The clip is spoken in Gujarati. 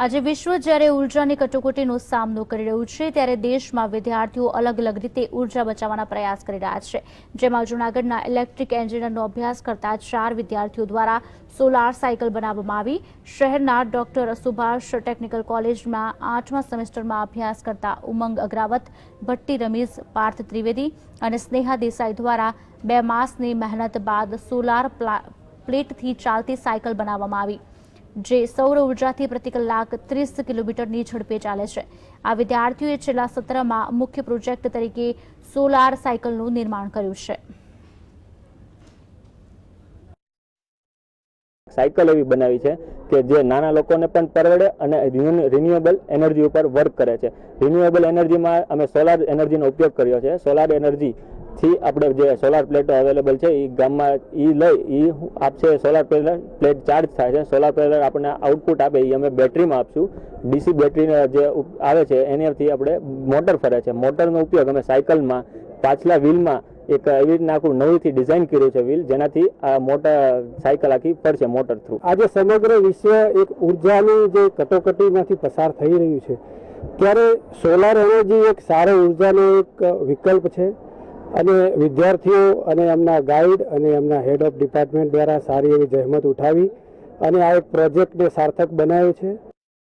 આજે વિશ્વ જ્યારે ઉર્જાની કટોકટીનો સામનો કરી રહ્યું છે, ત્યારે દેશમાં વિદ્યાર્થીઓ અલગ અલગ રીતે ઊર્જા બચાવવાના પ્રયાસ કરી રહ્યા છે. જેમાં જૂનાગઢના ઇલેક્ટ્રિક એન્જિનિયરનો અભ્યાસ કરતા ચાર વિદ્યાર્થીઓ દ્વારા સોલાર સાયકલ બનાવવામાં આવી. શહેરના ડોક્ટર સુભાષ ટેકનિકલ કોલેજમાં આઠમા સેમેસ્ટરમાં અભ્યાસ કરતા ઉમંગ અગ્રાવત, ભટ્ટી રમીઝ, પાર્થ ત્રિવેદી અને સ્નેહા દેસાઈ દ્વારા બે માસની મહેનત બાદ સોલાર પ્લા- પ્લેટથી ચાલતી સાયકલ બનાવવામાં આવી. જે સૌર ઉર્જાથી પ્રતિ કલાક ત્રીસ કિલોમીટરની ઝડપે ચાલે છે. આ વિદ્યાર્થીઓએ છેલ્લા સત્રમાં મુખ્ય પ્રોજેક્ટ તરીકે સોલાર સાયકલનું નિર્માણ કર્યું છે. સાયકલ એવી બનાવી છે કે જે નાના લોકોને પણ પરવડે અને રિન્યુએબલ એનર્જી ઉપર વર્ક કરે છે. રિન્યુએબલ એનર્જીમાં અમે સોલાર એનર્જીનો ઉપયોગ કર્યો છે. સોલાર એનર્જી થી આપણે જે સોલાર પ્લેટો અવેલેબલ છે એ ગામમાં એ લઈ એ આપશે સોલાર પ્લેટ ચાર્જ થાય છે. સોલાર પેનલ આપણને આઉટપુટ આપે એ અમે બેટરીમાં આપશું. ડીસી બેટરીને જે આવે છે એનાથી આપણે મોટર ફરે છે. મોટરનો ઉપયોગ અમે સાયકલમાં પાછલા વ્હીલમાં એક એવી રીતના આખું નવીથી ડિઝાઇન કર્યું છે વ્હીલ જેનાથી આ મોટર સાયકલ આખી ફરશે મોટર થ્રુ આજે સમગ્ર વિશ્વ એક ઉર્જાની જે કટોકટીમાંથી પસાર થઈ રહ્યું છે. ત્યારે સોલાર એનર્જી એક સારો ઉર્જાનો એક વિકલ્પ છે. અને વિદ્યાર્થીઓ અને એમના ગાઈડ અને એમના હેડ ઓફ ડિપાર્ટમેન્ટ દ્વારા સારી એવી જહેમત ઉઠાવી અને આ એક પ્રોજેક્ટને સાર્થક બનાવ્યો છે.